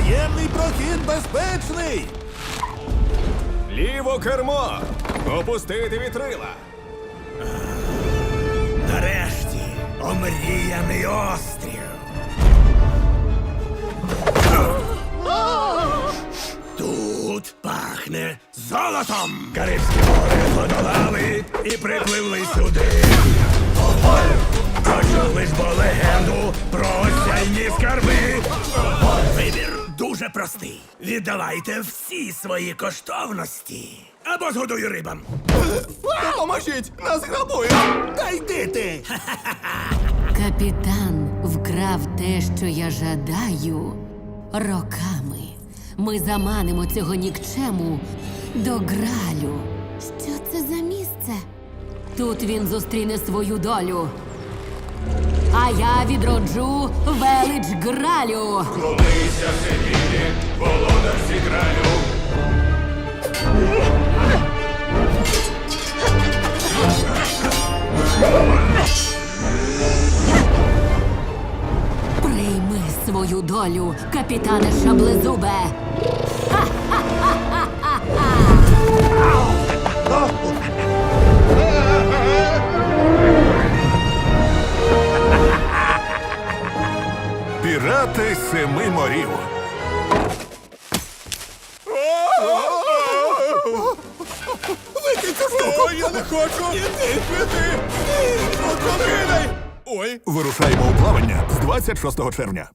Таємний прохід безпечний! Ліво кермо! Опустити вітрила! Нарешті омріяний острів. Тут пахне золотом. Карибські гори подолали і припливли сюди. Почули ж бо легенду про осяйні скарби. Дуже простий. Віддавайте всі свої коштовності. Або згодую рибам. Допоможіть! Нас грабують! Та йди ти! Капітан вкрав те, що я жадаю роками. Ми заманимо цього нікчему до гралю. Що це за місце? Тут він зустріне свою долю. А я відроджу велич гралю. Прийми свою долю, капітане Шаблезубе. Пірати семи морів. Викинь цю штуку! Я не хочу! Іди! Кидай! Ой! Вирушаємо у плавання з 26 червня.